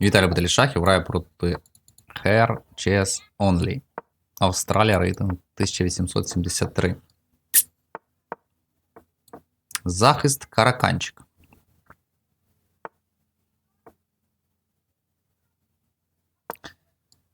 Віталій Баталішахів грає проти Hair Chess Only. Австралія рейтинг 1873. Захист Караканчик.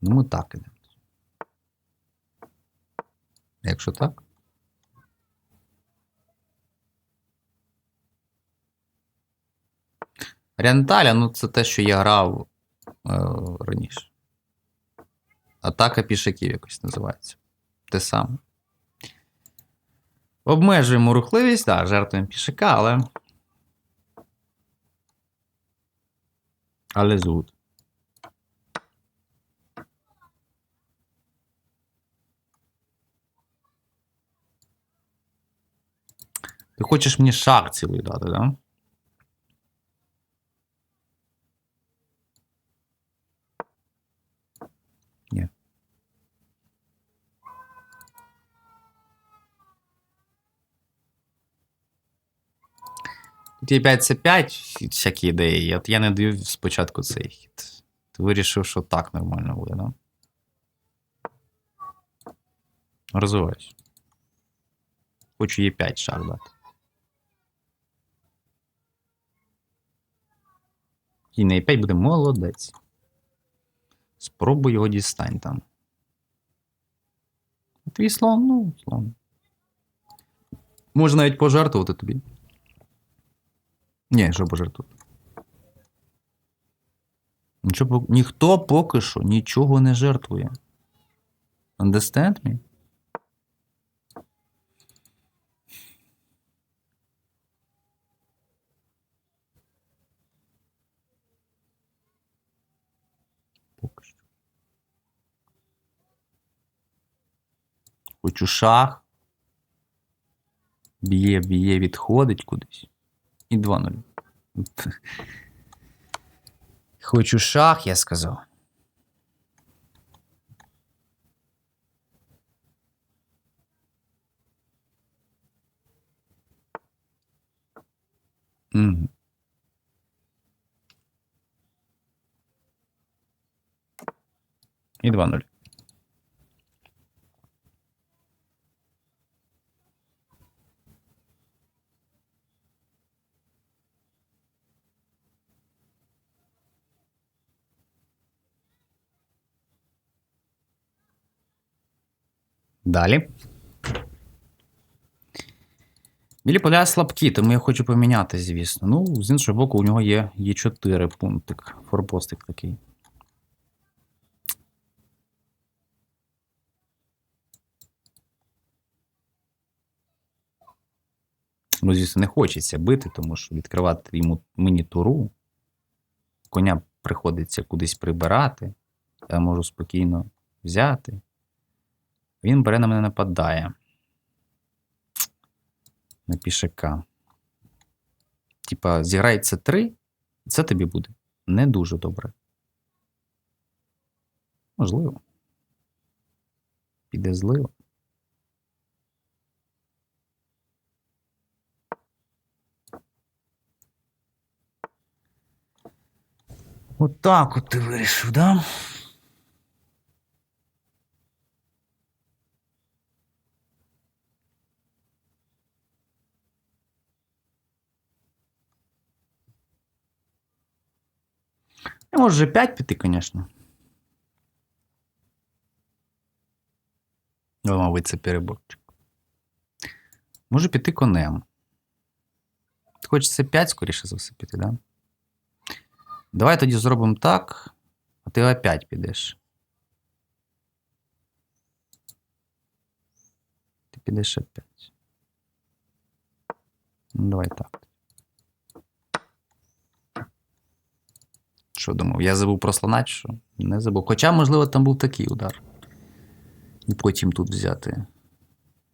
Ну, ми так ідемо. Якщо так. Ріанталя, ну це те, що я грав е, раніше. Атака пішаків якось називається. Те саме. Обмежуємо рухливість, так, жертвуємо пішака, але. Але згуд. Ти хочеш мені шар цілий дати, да? Ні. Є 5 це 5 всякі ідеї. От я не даю спочатку цей хід. Ти вирішив, що так нормально буде, да? Розвиваюсь. Хочу є 5 шар дати. І на Е5 буде молодець. Спробуй його дістань там. Твій слон, ну, слон. Може навіть пожертвувати тобі. Ні, що пожертвувати. Нічого, ніхто поки що нічого не жертвує. Understand me? Поки що. Хочу шах. Б'є, б'є, відходить кудись. І 2-0. Хочу шах, я сказав. Мгм. І 2-0. Далі. Білі поля слабкі, тому я хочу поміняти, звісно. Ну, з іншого боку, у нього є, є 4 пунктик. Форпостик такий. Ну, звісно, не хочеться бити, тому що відкривати йому мені туру. Коня приходиться кудись прибирати. Я можу спокійно взяти. Він бере на мене нападає. На пішака. Типа, зіграй це 3, і це тобі буде не дуже добре. Можливо. Піде зливо. Отак от ти вирішив, да? Можу вже 5 піти, звісно. Ну, мабуть, це переборчик. Можу піти конем. Хочеться 5, скоріше за все, піти, да? Давай тоді зробимо так, а ти опять підеш. Ти підеш опять. Ну, давай так. Що думав? Я забув про слона, що? Не забув. Хоча, можливо, там був такий удар. І потім тут взяти.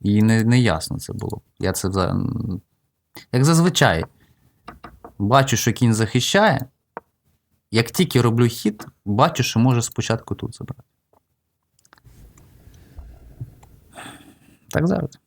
І не, не ясно це було. Я це. Як зазвичай. Бачу, що кінь захищає. Як тільки роблю хід, бачу, що може спочатку тут забрати. Так завжди.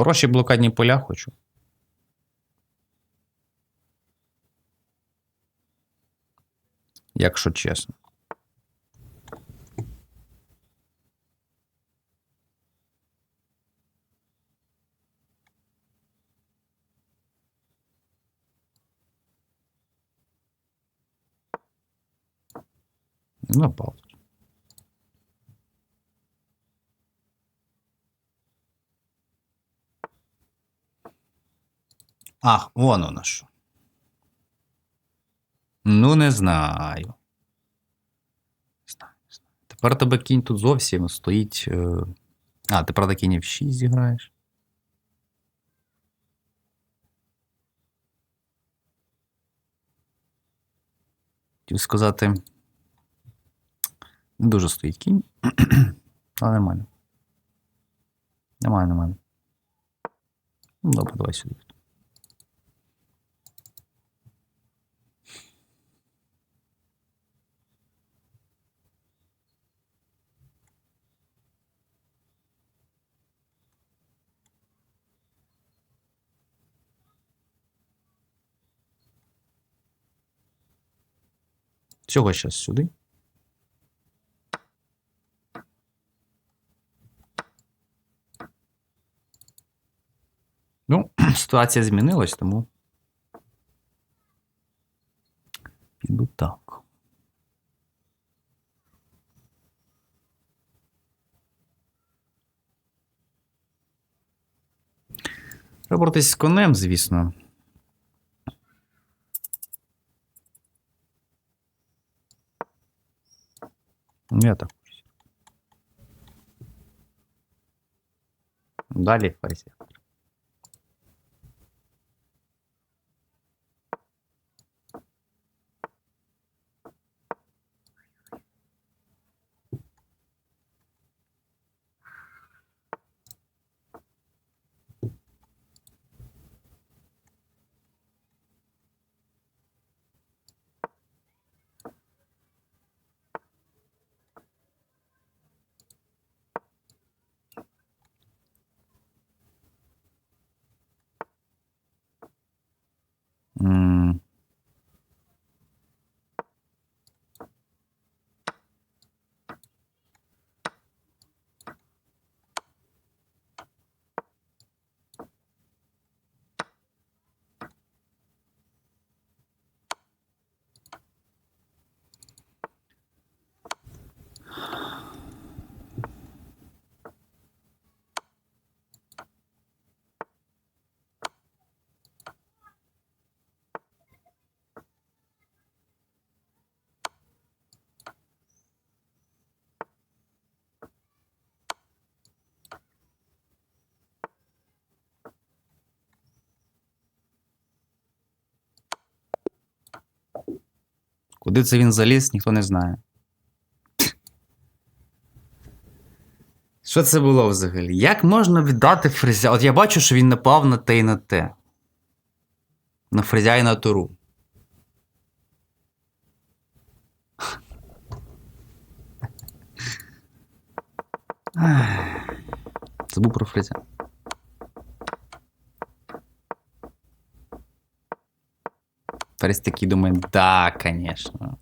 Хороші блокадні поля хочу. Якщо чесно. Ну, паузу. Ах, вон воно що. Ну, не знаю. Знаю, не знаю. Тепер тебе кінь тут зовсім стоїть. е, А, ти правда кінь в 6 зіграєш. Хотів сказати. Не дуже стоїть кінь. Але нормально. Немає, немає. Ну, добре, давай сюди. Всього зараз сюди. Ну, ситуація змінилась, тому. Піду так. Треба з конем, звісно. Я так. Далі ферзь. Mm. Куди це він заліз, ніхто не знає. Що це було взагалі? Як можна віддати фрезя? От я бачу, що він напав на те і на те. На фрезя і на туру. Забув про фрезя. Ферзь такий думає, да, конечно.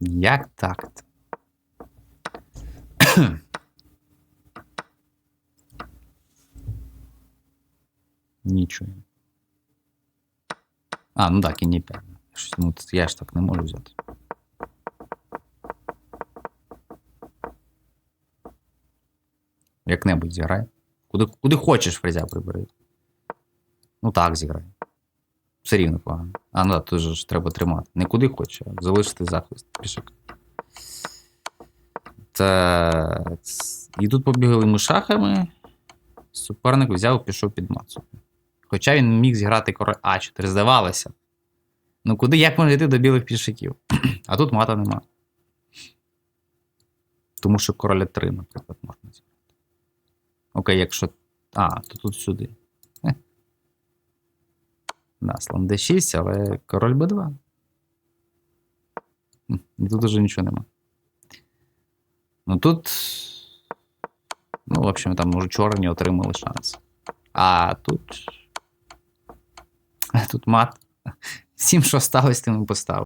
Як так? Нічого. А, ну так, і не 5. Ну, я ж так не можу взяти. Як-небудь зіграй. Куди, куди хочеш фрезя прибери. Ну так, зіграй. Все рівно погано. А, ну так, тут ж треба тримати. Не куди хочеш, а залишити захист пішок. Та... І тут побігли ми шахами. Суперник взяв і пішов під мацу. Хоча він міг зіграти король А4, здавалося. Ну куди як можна йти до білих пішаків? А тут мата нема. Тому що короля 3, наприклад, можна зіграти. Окей, якщо. А, то тут сюди. Да, слон d6, але король b2. І тут уже нічого нема. Ну тут Ну, в общем, там, може, чорні отримали шанс. А тут. Тут мат. Всім, що сталося, тим і поставив.